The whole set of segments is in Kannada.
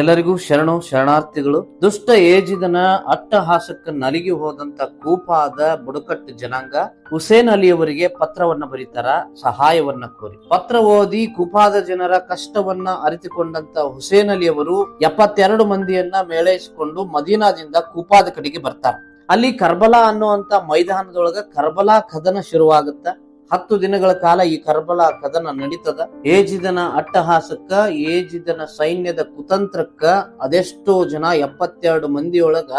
ಎಲ್ಲರಿಗೂ ಶರಣು ಶರಣಾರ್ಥಿಗಳು. ದುಷ್ಟ ಏಜಿದನ ಅಟ್ಟಹಾಸಕ್ಕೆ ನಲಿಗಿ ಹೋದಂತ ಕೂಪಾದ ಬುಡಕಟ್ಟು ಜನಾಂಗ ಹುಸೇನ್ ಅಲಿಯವರಿಗೆ ಪತ್ರವನ್ನ ಬರೀತಾರ, ಸಹಾಯವನ್ನ ಕೋರಿ. ಪತ್ರ ಓದಿ ಕೂಪಾದ ಜನರ ಕಷ್ಟವನ್ನ ಅರಿತುಕೊಂಡಂತ ಹುಸೇನ್ ಅಲಿಯವರು ಎಪ್ಪತ್ತೆರಡು ಮಂದಿಯನ್ನ ಮೇಳೈಸಿಕೊಂಡು ಮದೀನಾದಿಂದ ಕೂಪಾದ ಕಡೆಗೆ ಬರ್ತಾರ. ಅಲ್ಲಿ ಕರ್ಬಲಾ ಅನ್ನುವಂತ ಮೈದಾನದೊಳಗ ಕರ್ಬಲಾ ಕದನ ಶುರುವಾಗುತ್ತ. ಹತ್ತು ದಿನಗಳ ಕಾಲ ಈ ಕರ್ಬಲ ಕದನ ನಡೀತದ. ಏಜಿದನ ಅಟ್ಟಹಾಸಕ್ಕ, ಏಜಿದನ ಸೈನ್ಯದ ಕುತಂತ್ರಕ್ಕ ಅದೆಷ್ಟೋ ಜನ ಎಪ್ಪತ್ತೆರಡು ಮಂದಿಯೊಳಗ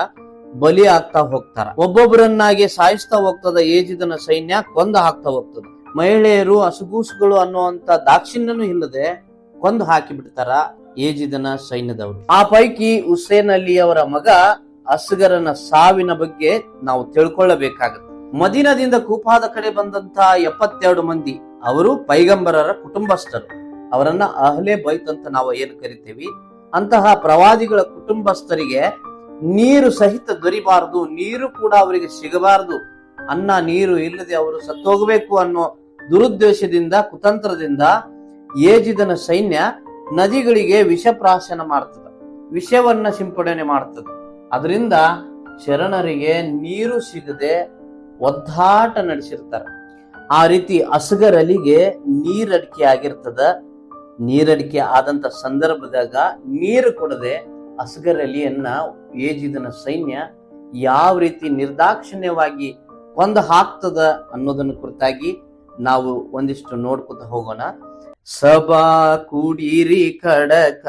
ಬಲಿ ಆಗ್ತಾ ಹೋಗ್ತಾರ. ಒಬ್ಬೊಬ್ಬರನ್ನಾಗಿ ಸಾಯಿಸ್ತಾ ಹೋಗ್ತದ ಏಜಿದನ ಸೈನ್ಯ, ಕೊಂದ ಹಾಕ್ತಾ ಹೋಗ್ತದ. ಮಹಿಳೆಯರು ಅಸುಗೂಸುಗಳು ಅನ್ನುವಂತ ದಾಕ್ಷಿಣ್ಯನು ಇಲ್ಲದೆ ಕೊಂದು ಹಾಕಿ ಬಿಡ್ತಾರ ಏಜಿದನ ಸೈನ್ಯದವರು. ಆ ಪೈಕಿ ಹುಸೇನ್ ಅಲಿ ಅವರ ಮಗ ಅಸ್ಗರನ ಸಾವಿನ ಬಗ್ಗೆ ನಾವು ತಿಳ್ಕೊಳ್ಳಬೇಕಾಗತ್ತೆ. ಮದೀನದಿಂದ ಕೂಪಾದ ಕಡೆ ಬಂದಂತಹ ಎಪ್ಪತ್ತೆರಡು ಮಂದಿ, ಅವರು ಪೈಗಂಬರರ ಕುಟುಂಬಸ್ಥರು. ಅವರನ್ನ ಅಹ್ಲೆ ಬೈತ್ ಅಂತ ನಾವು ಏನು ಕರಿತೇವಿ? ಅಂತಹ ಪ್ರವಾದಿಗಳ ಕುಟುಂಬಸ್ಥರಿಗೆ ನೀರು ಸಹಿತ ದೊರಿಬಾರದು, ನೀರು ಕೂಡ ಅವರಿಗೆ ಸಿಗಬಾರದು. ಅನ್ನ, ನೀರು ಇಲ್ಲದೆ ಅವರು ಸತ್ತೋಗಬೇಕು ಅನ್ನೋ ದುರುದ್ದೇಶದಿಂದ, ಕುತಂತ್ರದಿಂದ ಏಜಿದನ ಸೈನ್ಯ ನದಿಗಳಿಗೆ ವಿಷಪ್ರಾಶನ ಮಾಡ್ತದ. ವಿಷವನ್ನ ಸಿಂಪಡಣೆ ಮಾಡ್ತದ. ಅದರಿಂದ ಶರಣರಿಗೆ ನೀರು ಸಿಗದೆ ಒದ್ದಾಟ ನಡೆಸಿರ್ತಾರ. ಆ ರೀತಿ ಅಸಗರ್ ಅಲಿಗೆ ನೀರಡಿಕೆ ಆಗಿರ್ತದ. ನೀರಡಿಕೆ ಆದಂತ ಸಂದರ್ಭದಾಗ ನೀರು ಕೊಡದೆ ಅಸುಗರಲಿಯನ್ನ ಏಜಿದನ ಸೈನ್ಯ ಯಾವ ರೀತಿ ನಿರ್ದಾಕ್ಷಿಣ್ಯವಾಗಿ ಕೊಂದು ಹಾಕ್ತದ ಅನ್ನೋದನ್ನ ಕುರಿತಾಗಿ ನಾವು ಒಂದಿಷ್ಟು ನೋಡ್ಕೊತ ಹೋಗೋಣ. ಸಭಾ ಕುಡಿರಿ ಖಡಕ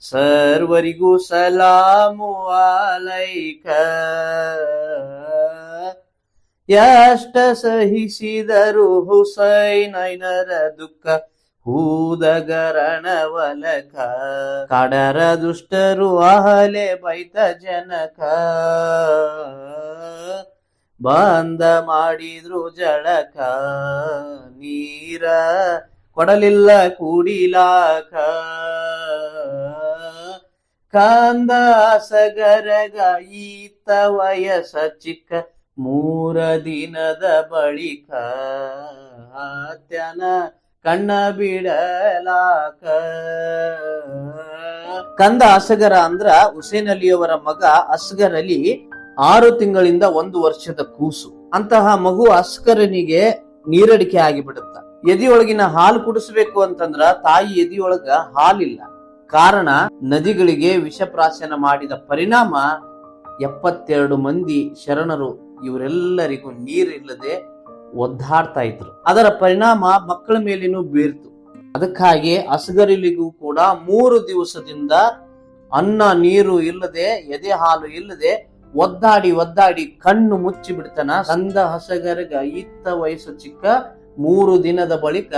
ಸರ್ವರಿಗೂ ಸಲಾಮು ಅಲೈಕ. ಎಷ್ಟ ಸಹಿಸಿದರು ಹುಸೈನೈನರ ದುಃಖ ಹೂದಗರಣವಲಕ ಕಡರ ದುಷ್ಟರು ಅಹಲೆ ಬೈತ ಜನಕ. ಬಂದ ಮಾಡಿದ್ರು ಜಳಕ. ನೀರ ಕೊಡಲಿಲ್ಲ ಕೂಡಿಲಾಕ. ಕಂದ ಸಗರಗ ಈತ ವಯಸ್ಸ ಚಿಕ್ಕ, ಮೂರ ದಿನದ ಬಳಿಕ ಆತ್ಯನ ಕಣ್ಣ ಬಿಡಲಾಕ. ಕಂದ ಅಸಗರ ಅಂದ್ರ ಹುಸೇನ್ ಅಲಿಯವರ ಮಗ ಅಸ್ಗರ್ ಅಲಿ ಆರು ತಿಂಗಳಿಂದ ಒಂದು ವರ್ಷದ ಕೂಸು. ಅಂತಹ ಮಗು ಅಸ್ಕರನಿಗೆ ನೀರಡಿಕೆ ಆಗಿಬಿಡುತ್ತ. ಎದಿಯೊಳಗಿನ ಹಾಲು ಕುಡಿಸ್ಬೇಕು ಅಂತಂದ್ರ ತಾಯಿ ಎದಿಯೊಳಗ ಹಾಲಿಲ್ಲ. ಕಾರಣ ನದಿಗಳಿಗೆ ವಿಷಪ್ರಾಶನ ಮಾಡಿದ ಪರಿಣಾಮ ಎಪ್ಪತ್ತೆರಡು ಮಂದಿ ಶರಣರು ಇವರೆಲ್ಲರಿಗೂ ನೀರಿಲ್ಲದೆ ಒದ್ದಾಡ್ತಾ ಇದ್ರು. ಅದರ ಪರಿಣಾಮ ಮಕ್ಕಳ ಮೇಲೇನೂ ಬೀರ್ತು. ಅದಕ್ಕಾಗಿ ಅಸಗರಿಲಿಗೂ ಕೂಡ ಮೂರು ದಿವಸದಿಂದ ಅನ್ನ ನೀರು ಇಲ್ಲದೆ, ಎದೆ ಹಾಲು ಇಲ್ಲದೆ ಒದ್ದಾಡಿ ಒದ್ದಾಡಿ ಕಣ್ಣು ಮುಚ್ಚಿ ಬಿಡ್ತಾನ ಸಂದ ಹಸಗರಿಗ ಇತ್ತ ವಯಸ್ಸು ಚಿಕ್ಕ, ಮೂರು ದಿನದ ಬಳಿಕ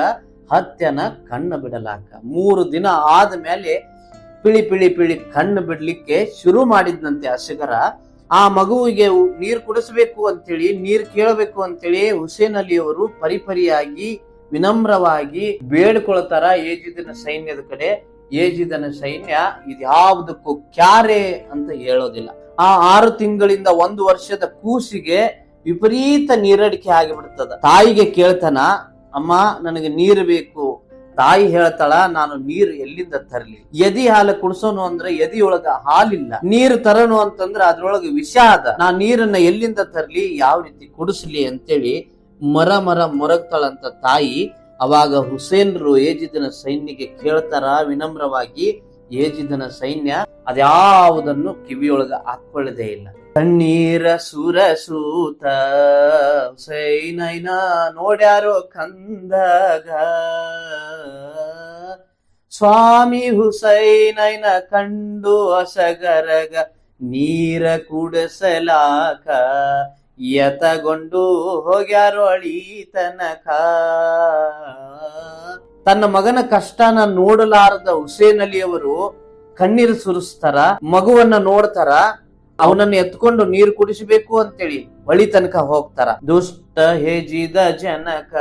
ಹತ್ಯನ ಕಣ್ಣು ಬಿಡಲಾಕ. ಮೂರು ದಿನ ಆದ ಮೇಲೆ ಪಿಳಿ ಪಿಳಿ ಪಿಳಿ ಕಣ್ಣು ಬಿಡ್ಲಿಕ್ಕೆ ಶುರು ಮಾಡಿದ್ನಂತೆ ಅಸಗರ ಆ ಮಗುವಿಗೆ ನೀರ್ ಕುಡಿಸ್ಬೇಕು ಅಂತೇಳಿ, ನೀರ್ ಕೇಳಬೇಕು ಅಂತೇಳಿ ಹುಸೇನ್ ಅಲಿ ಅವರು ಪರಿಪರಿಯಾಗಿ, ವಿನಮ್ರವಾಗಿ ಬೇಡ್ಕೊಳ್ತಾರ ಏಜಿದನ ಸೈನ್ಯದ ಕಡೆ. ಏಜಿದನ ಸೈನ್ಯ ಇದ್ಯಾವುದಕ್ಕೂ ಕ್ಯಾರೆ ಅಂತ ಹೇಳೋದಿಲ್ಲ. ಆ ಆರು ತಿಂಗಳಿಂದ ಒಂದು ವರ್ಷದ ಕೂಸಿಗೆ ವಿಪರೀತ ನೀರಡಿಕೆ ಆಗಿಬಿಡ್ತದ. ತಾಯಿಗೆ ಕೇಳ್ತಾನ ಅಮ್ಮ, ನನಗೆ ನೀರು ಬೇಕು. ತಾಯಿ ಹೇಳ್ತಾಳ, ನಾನು ನೀರು ಎಲ್ಲಿಂದ ತರಲಿ? ಎದಿ ಹಾಲು ಕುಡ್ಸೋನು ಅಂದ್ರೆ ಎದಿಯೊಳಗ ಹಾಲಿಲ್ಲ. ನೀರು ತರನು ಅಂತಂದ್ರ ಅದ್ರೊಳಗೆ ವಿಷ ಅದ. ನಾ ನೀರನ್ನ ಎಲ್ಲಿಂದ ತರ್ಲಿ? ಯಾವ ರೀತಿ ಕುಡಿಸ್ಲಿ ಅಂತೇಳಿ ಮರ ಮರ ಮೊರಗ್ತಾಳಂತ ತಾಯಿ ಅವಾಗ ಹುಸೇನ್ರು ಏಜಿದನ ಸೈನ್ಯಕ್ಕೆ ಕೇಳ್ತಾರ, ವಿನಮ್ರವಾಗಿ ಏಜಿದನ ಸೈನ್ಯ ಅದ್ಯಾವುದನ್ನು ಕಿವಿಯೊಳಗ ಹಾಕೊಳ್ಳದೇ ಇಲ್ಲ. ಕಣ್ಣೀರ ಸುರಸೂತ ಹುಸೈನೈನ ನೋಡ್ಯಾರು ಕಂದಗ. ಸ್ವಾಮಿ ಹುಸೈನೈನ ಕಂಡು ಅಸಗರಗ, ನೀರ ಕುಡಸಲಾಕ. ಯತಗೊಂಡು ಹೋಗ್ಯಾರೋ ಅಳಿ ತನಕ ತನ್ನ ಮಗನ ಕಷ್ಟನ ನೋಡಲಾರದ ಹುಸೇನ್ ಅಲಿಯವರು ಕಣ್ಣೀರು ಸುರಿಸ್ತಾರ, ಮಗುವನ್ನ ನೋಡ್ತಾರ. ಅವನನ್ನ ಎತ್ಕೊಂಡು ನೀರು ಕುಡಿಸಬೇಕು ಅಂತೇಳಿ ಬಳಿ ತನಕ ಹೋಗ್ತಾರ. ದುಷ್ಟ ಹೇಜಿದ ಜನಕ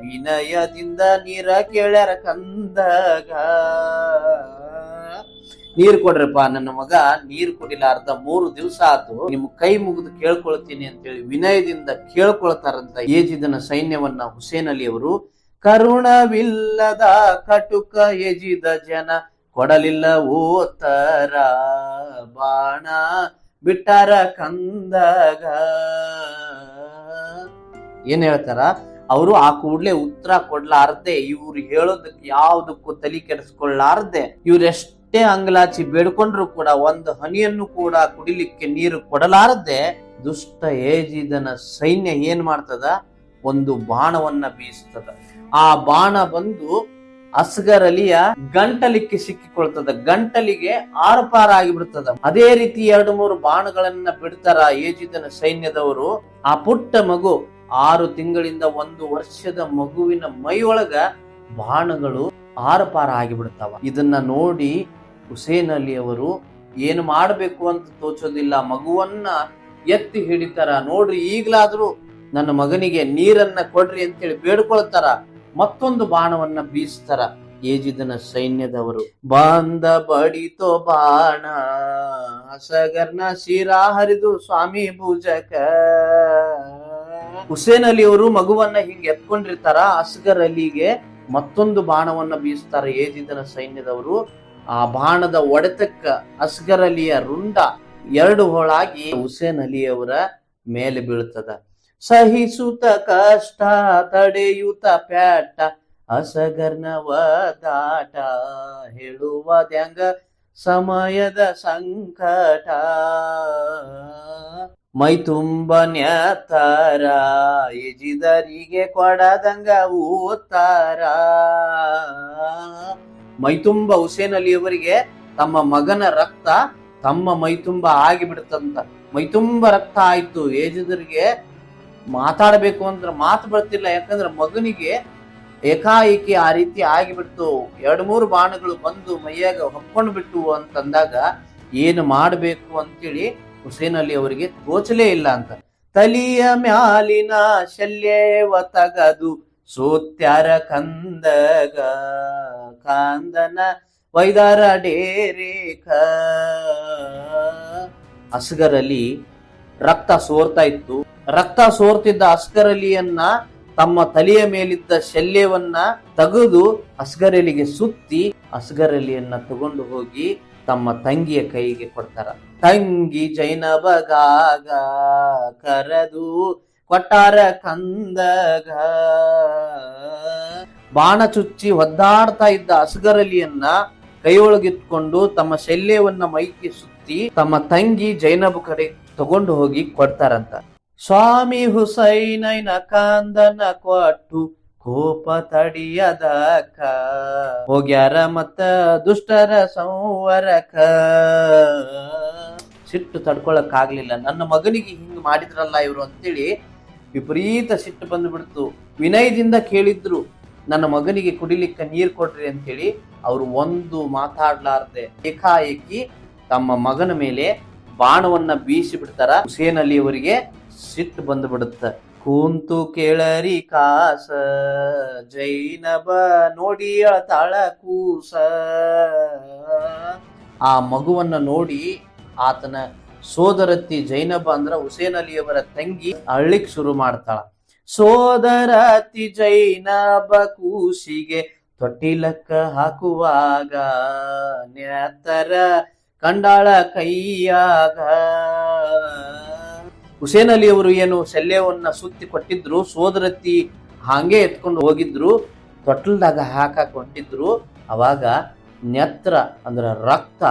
ವಿನಯದಿಂದ ನೀರ ಕೇಳ್ಯಾರ ಕಂದಗ. ನೀರ್ ಕೊಡ್ರಪ್ಪ ನನ್ನ ಮಗ, ನೀರ್ ಕುಡಿಲಾರ್ದ ಮೂರು ದಿವಸ ಆತು ನಿಮ್ ಕೈ ಮುಗಿದು ಕೇಳ್ಕೊಳ್ತೀನಿ ಅಂತೇಳಿ ವಿನಯದಿಂದ ಕೇಳ್ಕೊಳ್ತಾರಂತ ಏಜಿದನ ಸೈನ್ಯವನ್ನ ಹುಸೇನ್ ಅಲಿ ಅವರು ಕರುಣವಿಲ್ಲದ ಕಟುಕ ಏಜಿದ ಜನ ಕೊಡಲಿಲ್ಲ ಓತರ ಬಾಣ ಬಿಟ್ಟಾರ ಕಂದಗ. ಏನ್ ಹೇಳ್ತಾರ? ಅವರು ಆ ಕೂಡ್ಲೆ ಉತ್ತರ ಕೊಡ್ಲಾರ್ದೆ, ಇವ್ರು ಹೇಳೋದಕ್ಕೆ ಯಾವ್ದಕ್ಕೂ ತಲೆ ಕೆಡಿಸ್ಕೊಳ್ಳಾರ್ದೆ ಇವ್ರೆಷ್ಟೇ ಅಂಗ್ಲಾಚಿ ಬೇಡ್ಕೊಂಡ್ರು ಕೂಡ ಒಂದು ಹನಿಯನ್ನು ಕೂಡ ಕುಡಿಲಿಕ್ಕೆ ನೀರು ಕೊಡಲಾರದೆ, ದುಷ್ಟ ಏಜಿದನ ಸೈನ್ಯ ಏನ್ ಮಾಡ್ತದ? ಒಂದು ಬಾಣವನ್ನ ಬೀಸ್ತದ. ಆ ಬಾಣ ಬಂದು ಅಸ್ಗರ್ ಅಲಿಯ ಗಂಟಲಿಕ್ಕೆ ಸಿಕ್ಕಿಕೊಳ್ತದ. ಗಂಟಲಿಗೆ ಆರಪಾರ ಆಗಿಬಿಡ್ತದ ಅದೇ ರೀತಿ ಎರಡು ಮೂರು ಬಾಣಗಳನ್ನ ಬಿಡ್ತಾರ ಏಜಿದನ ಸೈನ್ಯದವರು. ಆ ಪುಟ್ಟ ಮಗು ಆರು ತಿಂಗಳಿಂದ ಒಂದು ವರ್ಷದ ಮಗುವಿನ ಮೈಯೊಳಗ ಬಾಣಗಳು ಆರಪಾರ ಆಗಿಬಿಡ್ತಾವ ಇದನ್ನ ನೋಡಿ ಹುಸೇನ್ ಅಲಿ ಅವರು ಏನು ಮಾಡಬೇಕು ಅಂತ ತೋಚೋದಿಲ್ಲ. ಮಗುವನ್ನ ಎತ್ತಿ ಹಿಡಿತಾರ. ನೋಡ್ರಿ, ಈಗ್ಲಾದ್ರೂ ನನ್ನ ಮಗನಿಗೆ ನೀರನ್ನ ಕೊಡ್ರಿ ಅಂತೇಳಿ ಬೇಡ್ಕೊಳ್ತಾರ. ಮತ್ತೊಂದು ಬಾಣವನ್ನ ಬೀಸ್ತಾರ. ಏಜಿದನ ಸೈನ್ಯದವರು, ಬಂದ ಬಡಿತೋ ಬಾಣ ಅಸಗರ್ನ ಶಿರಾ ಹರಿದು ಸ್ವಾಮಿ ಭುಜಕ. ಹುಸೇನ್ ಅಲಿ ಅವರು ಮಗುವನ್ನ ಹಿಂಗೆ ಎತ್ಕೊಂಡಿರ್ತಾರ, ಅಸ್ಗರ್ ಅಲಿಗೆ ಮತ್ತೊಂದು ಬಾಣವನ್ನ ಬೀಸ್ತಾರ ಏಜಿದನ ಸೈನ್ಯದವರು. ಆ ಬಾಣದ ಒಡೆತಕ್ಕ ಅಸ್ಗರ್ ಅಲಿಯ ರುಂಡ ಎರಡು ಹೋಳಾಗಿ ಹುಸೇನ್ ಅಲಿಯವರ ಮೇಲೆ ಬೀಳ್ತದ. ಸಹಿಸುತ್ತ ಕಷ್ಟ ತಡೆಯುತ ಪ್ಯಾಟ ಅಸಗರ್ನವ ದಾಟ ಹೇಳುವ ದ್ಯಂಗ ಸಮಯದ ಸಂಕಟ. ಮೈ ತುಂಬ ನ್ಯಾತಾರ, ಎಜಿದರಿಗೆ ಕೊಡದಂಗ ಊತಾರ ಮೈತುಂಬ ಹುಸೇನ್ ಅಲಿಯವರಿಗೆ ತಮ್ಮ ಮಗನ ರಕ್ತ, ತಮ್ಮ ಮೈತುಂಬ ಆಗಿಬಿಡ್ತಂತ. ಮೈತುಂಬ ರಕ್ತ ಆಯ್ತು ಏಜಿದರಿಗೆ ಮಾತಾಡಬೇಕು ಅಂದ್ರೆ ಮಾತು ಬರ್ತಿಲ್ಲ. ಯಾಕಂದ್ರೆ ಮಗನಿಗೆ ಏಕಾಏಕಿ ಆ ರೀತಿ ಆಗಿಬಿಡ್ತು. ಎರಡು ಮೂರು ಬಾಣಗಳು ಬಂದು ಮೈಯಾಗ ಹೊಕ್ಕೊಂಡು ಬಿಟ್ಟು ಅಂತಂದಾಗ ಏನು ಮಾಡಬೇಕು ಅಂತೇಳಿ ಹುಸೇನ್ ಅಲಿ ಅವರಿಗೆ ತೋಚಲೇ ಇಲ್ಲ ಅಂತ. ತಲಿಯ ಮ್ಯಾಲಿನ ಶಲ್ಯವ ತಗದು ಸೋತ್ಯಾರ ಕಂದಗ, ಕಾಂದನ ವೈದಾರ ಡೇರೇಖ. ಅಸ್ಗರ್ ಅಲಿ ರಕ್ತ ಸೋರ್ತಾ ಇತ್ತು. ರಕ್ತ ಸೋರ್ತಿದ್ದ ಅಸ್ಕರಲಿಯನ್ನ ತಮ್ಮ ತಲೆಯ ಮೇಲಿದ್ದ ಶಲ್ಯವನ್ನ ತೆಗೆದು ಅಸ್ಗರಲಿಗೆ ಸುತ್ತಿ ಅಸ್ಗರಲಿಯನ್ನ ತಗೊಂಡು ಹೋಗಿ ತಮ್ಮ ತಂಗಿಯ ಕೈಗೆ ಕೊಡ್ತಾರ. ತಂಗಿ ಜೈನಬಗಾಗ ಕರೆದು ಕೊಟ್ಟಾರ ಕಂದಗ. ಬಾಣ ಚುಚ್ಚಿ ಒದ್ದಾಡ್ತಾ ಇದ್ದ ಅಸ್ಗರಲಿಯನ್ನ ಕೈಯೊಳಗಿತ್ಕೊಂಡು ತಮ್ಮ ಶಲ್ಯವನ್ನ ಮೈಗೆ ಸುತ್ತಿ ತಮ್ಮ ತಂಗಿ ಜೈನಬ ಕಡೆ ತಗೊಂಡು ಹೋಗಿ ಕೊಡ್ತಾರಂತ. ಸ್ವಾಮಿ ಹುಸೈನೈನ ಕಾಂದನ ಕೊಟ್ಟು ಕೋಪ ತಡಿಯದಕ. ಹೋಗ್ಯಾರ ಮತ್ತ ದುಷ್ಟರ ಸಂವರಕ. ಸಿಟ್ಟು ತಡ್ಕೊಳಕ್ ಆಗ್ಲಿಲ್ಲ ನನ್ನ ಮಗನಿಗೆ ಹಿಂಗ್ ಮಾಡಿದ್ರಲ್ಲ ಇವ್ರು ಅಂತೇಳಿ ವಿಪರೀತ ಸಿಟ್ಟು ಬಂದ್ಬಿಡ್ತು. ವಿನಯದಿಂದ ಕೇಳಿದ್ರು, ನನ್ನ ಮಗನಿಗೆ ಕುಡಿಲಿಕ್ಕೆ ನೀರ್ ಕೊಡ್ರಿ ಅಂತೇಳಿ. ಅವ್ರು ಒಂದು ಮಾತಾಡ್ಲಾರ್ದೆ ಏಕಾಏಕಿ ತಮ್ಮ ಮಗನ ಮೇಲೆ ಬಾಣವನ್ನ ಬೀಸಿ ಬಿಡ್ತಾರ ಹುಸೇನ್ ಅಲಿ ಅವರಿಗೆ. ಸಿಟ್ಟು ಬಂದು ಬಿಡುತ್ತ ಕೂಂತು ಕೇಳರಿ ಕಾಸ ಜೈನಬ ನೋಡಿ ಅಳತಾಳ ಕೂಸ. ಆ ಮಗುವನ್ನ ನೋಡಿ ಆತನ ಸೋದರತ್ತಿ ಜೈನಬ ಅಂದ್ರ ಹುಸೇನ್ ಅಲಿಯವರ ತಂಗಿ ಅಳ್ಳಿಕ್ ಶುರು ಮಾಡ್ತಾಳ. ಸೋದರತಿ ಜೈನಬ ಕೂಸಿಗೆ ತೊಟ್ಟಿಲಕ್ಕ ಹಾಕುವಾಗ ನ್ಯಾತರ ಕಂಡಾಳ ಕೈಯಾಗ. ಹುಸೇನ್ ಅಲಿ ಅವರು ಏನು ಶಲ್ಯವನ್ನ ಸುತ್ತಿ ಕೊಟ್ಟಿದ್ರು, ಸೋದರತಿ ಹಾಗೆ ಎತ್ಕೊಂಡು ಹೋಗಿದ್ರು, ತೊಟ್ಲದಾಗ ಹಾಕಾಕ್ ಅವಾಗ ನೆತ್ರ ಅಂದ್ರ ರಕ್ತ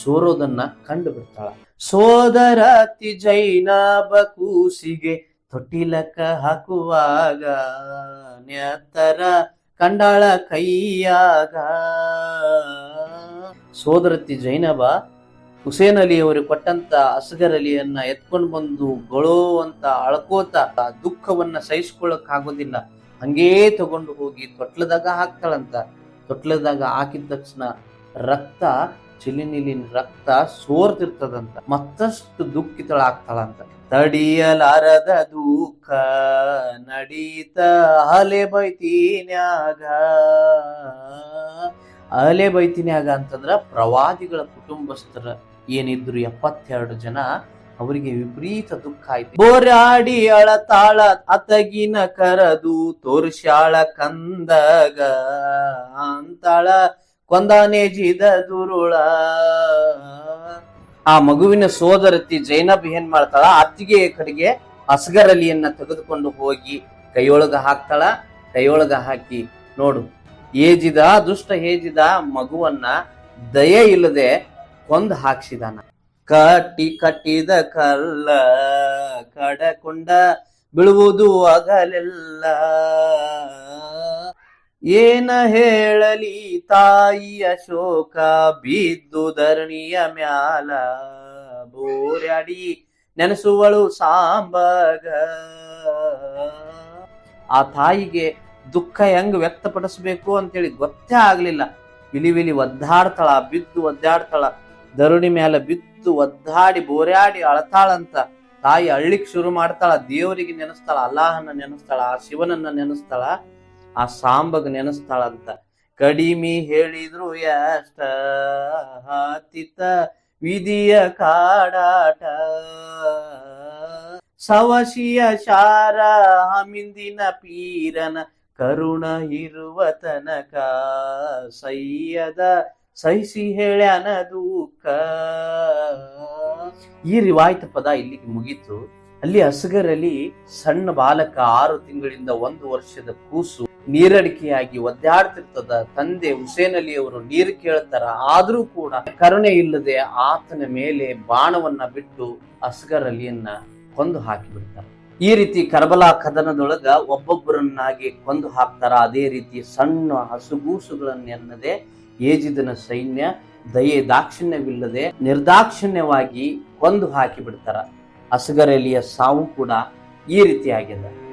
ಸೋರೋದನ್ನ ಕಂಡು ಬಿಡ್ತಾಳ ಸೋದರತಿ ಜೈನಬ ಕೂಸಿಗೆ ತೊಟ್ಟಿಲಕ್ಕ ಹಾಕುವಾಗ ನೆತ್ತರ ಕಂಡಾಳ ಕೈಯಾಗ. ಸೋದರತಿ ಜೈನಬ ಹುಸೇನ್ ಅಲಿ ಅವರು ಕೊಟ್ಟಂತ ಅಸ್ಗರ್ ಅಲಿಯನ್ನ ಎತ್ಕೊಂಡು ಬಂದು ಗೊಳೋ ಅಂತ ಅಳ್ಕೋತ ಆ ದುಃಖವನ್ನ ಸಹಿಸ್ಕೊಳಕ್ ಆಗೋದಿಲ್ಲ. ಹಂಗೇ ತಗೊಂಡು ಹೋಗಿ ತೊಟ್ಲದಾಗ ಹಾಕ್ತಾಳಂತ. ತೊಟ್ಲದಾಗ ಹಾಕಿದ ತಕ್ಷಣ ರಕ್ತ, ಚಿಲಿನಿಲಿನ ರಕ್ತ ಸೋರ್ತಿರ್ತದಂತ. ಮತ್ತಷ್ಟು ದುಃಖಿತಳಾಗ್ತಾಳಂತ ತಡಿಯಲಾರದ ದುಃಖ ನಡೀತ ಅಲೆ ಬೈತೀನ್ಯಾಗ. ಅಲೆ ಬೈತೀನ್ಯಾಗ ಅಂತಂದ್ರ ಪ್ರವಾದಿಗಳ ಕುಟುಂಬಸ್ಥರ ಏನಿದ್ರು ಎಪ್ಪತ್ತೆರಡು ಜನ ಅವರಿಗೆ ವಿಪರೀತ ದುಃಖ ಆಯ್ತು. ಬೋರಾಡಿ ಅಳತಾಳ ಅತಗಿನ ಕರದು ತೋರ್ಶಾಳ ಕಂದಗ. ಅಂತಾಳ ಕೊಂದಾನೇಜಿದ ದುರುಳ. ಆ ಮಗುವಿನ ಸೋದರತಿ ಜೈನಬ್ ಏನ್ ಮಾಡ್ತಾಳ? ಅತ್ತಿಗೆ ಕಡೆಗೆ ಅಸ್ಗರಲಿಯನ್ನ ತೆಗೆದುಕೊಂಡು ಹೋಗಿ ಕೈಯೊಳಗ ಹಾಕ್ತಾಳ. ಕೈಯೊಳಗ ಹಾಕಿ ನೋಡು ಏಜಿದ ದುಷ್ಟ ಹೇಜಿದ ಮಗುವನ್ನ ದಯೆ ಇಲ್ಲದೆ ಕೊಂದು ಹಾಕ್ಸಿದಾನ. ಕಟ್ಟಿ ಕಟ್ಟಿದ ಕಲ್ಲ, ಕಡಕೊಂಡ ಬೀಳುವುದು ಅಗಲೆಲ್ಲ. ಏನ ಹೇಳಲಿ ತಾಯಿಯ ಶೋಕ ಬಿದ್ದು ಧರಣಿಯ ಮ್ಯಾಲ. ಬೋರ್ಯಾಡಿ ನೆನೆಸುವಳು ಸಾಂಬಗ. ಆ ತಾಯಿಗೆ ದುಃಖ ಹೆಂಗ್ ವ್ಯಕ್ತಪಡಿಸ್ಬೇಕು ಅಂತೇಳಿ ಗೊತ್ತೇ ಆಗ್ಲಿಲ್ಲ. ವಿಲಿ ವಿಲಿ ಒದ್ದಾಡ್ತಾಳ, ಬಿದ್ದು ಒದ್ದಾಡ್ತಾಳ. ಧರುಣಿ ಮ್ಯಾಲ ಬಿತ್ತು ಒದ್ದಾಡಿ ಬೋರ್ಯಾಡಿ ಅಳತಾಳಂತ ತಾಯಿ ಅಳ್ಳಿಕ್ ಶುರು ಮಾಡ್ತಾಳ, ದೇವರಿಗೆ ನೆನೆಸ್ತಾಳ ಅಲ್ಲಾಹನ ನೆನೆಸ್ತಾಳ, ಆ ಶಿವನನ್ನ ನೆನೆಸ್ತಾಳ, ಆ ಸಾಂಬಗ್ ನೆನೆಸ್ತಾಳಂತ. ಕಡಿಮೆ ಹೇಳಿದ್ರು ಎಷ್ಟ ಹತ್ತಿತ ವಿಧಿಯ ಕಾಡಾಟ. ಸವಶಿಯ ಶಾರ ಹಮಿಂದಿನ ಪೀರನ ಕರುಣ ಇರುವ ತನಕ ಸೈಯದ ಸಹಿಸಿ ಹೇಳ್ಯಾನ ದುಃಖ ಈ ರಿವಾಯಿತ ಪದ ಇಲ್ಲಿಗೆ ಮುಗೀತು. ಅಲ್ಲಿ ಅಸಗರಲ್ಲಿ ಸಣ್ಣ ಬಾಲಕ ಆರು ತಿಂಗಳಿಂದ ಒಂದು ವರ್ಷದ ಕೂಸು ನೀರಡಿಕೆಯಾಗಿ ಒದ್ದಾಡ್ತಿರ್ತದ. ತಂದೆ ಹುಸೇನ್ ಅಲಿ ಅವರು ನೀರು ಕೇಳ್ತಾರ. ಆದ್ರೂ ಕೂಡ ಕರುಣೆ ಇಲ್ಲದೆ ಆತನ ಮೇಲೆ ಬಾಣವನ್ನ ಬಿಟ್ಟು ಅಸ್ಗರ್ ಅಲಿಯನ್ನ ಕೊಂದು ಹಾಕಿ ಬಿಡ್ತಾರ ಈ ರೀತಿ ಕರಬಲಾ ಕದನದೊಳಗ ಒಬ್ಬೊಬ್ಬರನ್ನಾಗಿ ಕೊಂದು ಹಾಕ್ತಾರ. ಅದೇ ರೀತಿ ಸಣ್ಣ ಹಸುಗೂಸುಗಳನ್ನೆನ್ನದೆ ಏಜಿದನ ಸೈನ್ಯ ದಯೆ ದಾಕ್ಷಿಣ್ಯವಿಲ್ಲದೆ ನಿರ್ದಾಕ್ಷಿಣ್ಯವಾಗಿ ಕೊಂದು ಹಾಕಿ ಬಿಡ್ತಾರ ಅಸಗರೆಲಿಯ ಸಾವು ಕೂಡ ಈ ರೀತಿಯಾಗಿದೆ.